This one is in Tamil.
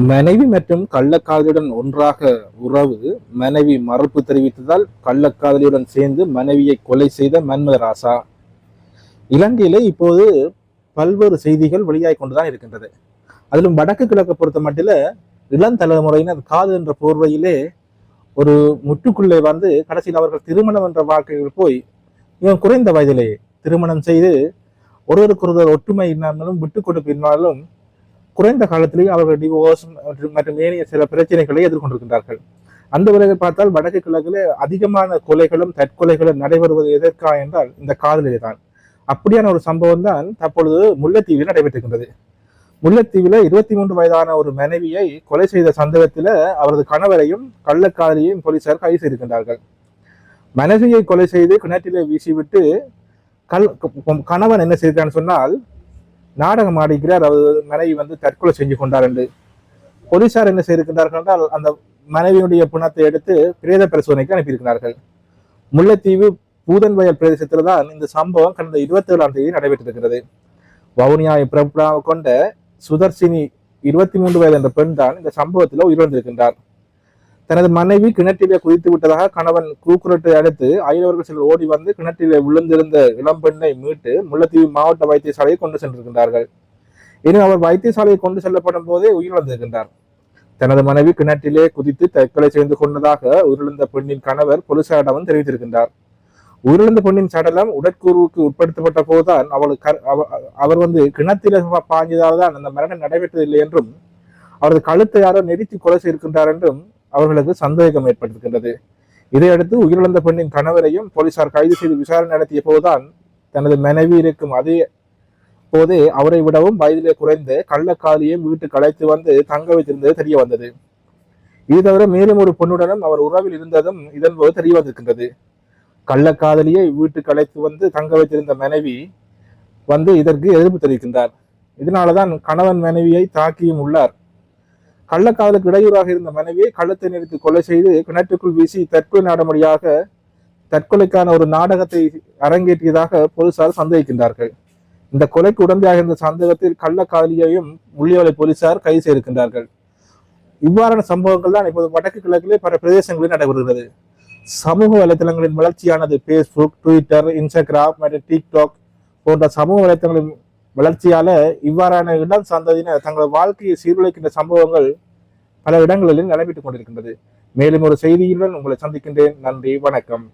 மனைவி மற்றும் கள்ளக்காதலியுடன் ஒன்றாக உறவு மனைவி மறுப்பு தெரிவித்ததால் கள்ளக்காதலியுடன் சேர்ந்து மனைவியை கொலை செய்த மன்மதராசா இலங்கையிலே இப்போது பல்வேறு செய்திகள் வெளியாகி கொண்டுதான் இருக்கின்றது. அதிலும் வடக்கு கிழக்கு பொறுத்த மட்டில இளம் தலைமுறையினர் காதல் என்ற போர்வையிலே ஒரு முற்றுக்குள்ளே வந்து கடைசியில் அவர்கள் திருமணம் என்ற வாழ்க்கையில் போய் இவன் குறைந்த வயதிலே திருமணம் செய்து ஒருவருக்கொருவர் ஒற்றுமை இல்லாமலும் விட்டு இல்லாமலும் குறைந்த காலத்திலேயே அவர்கள் டிவோர்ஸ் மற்றும் மற்றும் ஏனைய சில பிரச்சனைகளை எதிர்கொண்டிருக்கின்றார்கள். அந்த வகையில் பார்த்தால் வடக்கு கிழக்கில் அதிகமான கொலைகளும் தற்கொலைகளும் நடைபெறுவது எதற்கா என்றால் இந்த காதலிலே தான். அப்படியான ஒரு சம்பவம் தான் தற்பொழுது முல்லைத்தீவில் நடைபெற்றிருக்கின்றது. முல்லைத்தீவில் இருபத்தி மூன்று வயதான ஒரு மனைவியை கொலை செய்த சந்தேகத்தில் அவரது கணவரையும் கள்ளக்காதலியையும் போலீசார் கைது செய்திருக்கின்றார்கள். மனைவியை கொலை செய்து கிணற்றிலே வீசிவிட்டு கல் கணவன் என்ன செய்திருக்கான்னு சொன்னால் நாடகம் ஆடுகிறார். அவர் மனைவி வந்து தற்கொலை செஞ்சு கொண்டார் என்று போலீசார் என்ன செய்திருக்கிறார்கள் என்றால் அந்த மனைவியுடைய பிணத்தை எடுத்து பிரேத பரிசோதனைக்கு அனுப்பியிருக்கிறார்கள். முல்லைத்தீவு பூதன்வயல் பிரதேசத்தில் தான் இந்த சம்பவம் கடந்த இருபத்தி ஏழாம் தேதி நடைபெற்றிருக்கிறது. வவுனியாவை பிறப்பாக கொண்ட சுதர்சினி இருபத்தி மூன்று வயது என்ற பெண் தான் இந்த சம்பவத்தில் உயிரிழந்திருக்கின்றார். தனது மனைவி கிணற்றிலே குதித்து விட்டதாக கணவன் கூக்குரட்டை அடுத்து அயலவர்கள் சிலர் ஓடி வந்து கிணற்றிலே விழுந்திருந்த இளம்பெண்ணை மீட்டு முல்லைத்தீவு மாவட்ட வைத்தியசாலையை கொண்டு சென்றிருக்கின்றார்கள். எனினும் அவர் வைத்தியசாலையை கொண்டு செல்லப்படும் போதே உயிரிழந்திருக்கின்றார். தனது மனைவி கிணற்றிலே குதித்து தற்கொலை செய்து கொண்டதாக உயிரிழந்த பெண்ணின் கணவர் போலீசாரிடம் தெரிவித்திருக்கின்றார். உயிரிழந்த பெண்ணின் சடலம் உடற்கூறுவுக்கு உட்படுத்தப்பட்ட போதுதான் அவளுக்கு அவர் வந்து கிணத்தில பாஞ்சதால் தான் அந்த மரணம் நடைபெற்றதில்லை என்றும் அவரது கழுத்தை யாரோ நெரித்து கொலை செய்திருக்கின்றார் என்றும் அவர்களுக்கு சந்தேகம் ஏற்பட்டிருக்கின்றது. இதையடுத்து உயிரிழந்த பெண்ணின் கணவரையும் போலீசார் கைது செய்து விசாரணை நடத்திய போதுதான் தனது மனைவி இருக்கும் அதே போதே அவரை விடவும் வயதிலே குறைந்து கள்ளக்காலியை வீட்டுக்கு அழைத்து வந்து தங்க வைத்திருந்தது தெரிய வந்தது. இது தவிர மேலும் ஒரு பெண்ணுடனும் அவர் உறவில் இருந்ததும் இதன் போது தெரிய வந்திருக்கின்றது. கள்ளக்காதலியை வீட்டுக்கு அழைத்து வந்து தங்க வைத்திருந்த மனைவி வந்து இதற்கு எதிர்ப்பு தெரிவிக்கின்றார். இதனாலதான் கணவன் மனைவியை தாக்கியும் உள்ளார். கள்ளக்காதலுக்கு இடையூறாக இருந்த மனைவியை கள்ளத்தை நிறுத்தி கொலை செய்து கிணற்றுக்குள் வீசி தற்கொலை நாடமுடியாக தற்கொலைக்கான ஒரு நாடகத்தை அரங்கேற்றியதாக போலீசார் சந்தேகிக்கின்றார்கள். இந்த கொலைக்கு உடந்தையாக இருந்த சந்தேகத்தில் கள்ளக்காதலியையும் உள்ளியவளை போலீசார் கைது செய்திருக்கின்றார்கள். இவ்வாறான சம்பவங்கள் தான் இப்போது வடக்கு கிழக்கிலே பல பிரதேசங்களில் நடைபெறுகிறது. சமூக வலைத்தளங்களின் வளர்ச்சியானது ஃபேஸ்புக் ட்விட்டர் இன்ஸ்டாகிராம் மற்றும் டிக்டாக் போன்ற சமூக வலைத்தளங்களின் வளர்ச்சியால இவ்வாறான இடம் சார்ந்ததினர் தங்கள் வாழ்க்கையை சீர்குலைக்கின்ற சம்பவங்கள் பல இடங்களிலும் நடைபெற்றுக் கொண்டிருக்கின்றது. மேலும் ஒரு செய்தியுடன் உங்களை சந்திக்கின்றேன். நன்றி. வணக்கம்.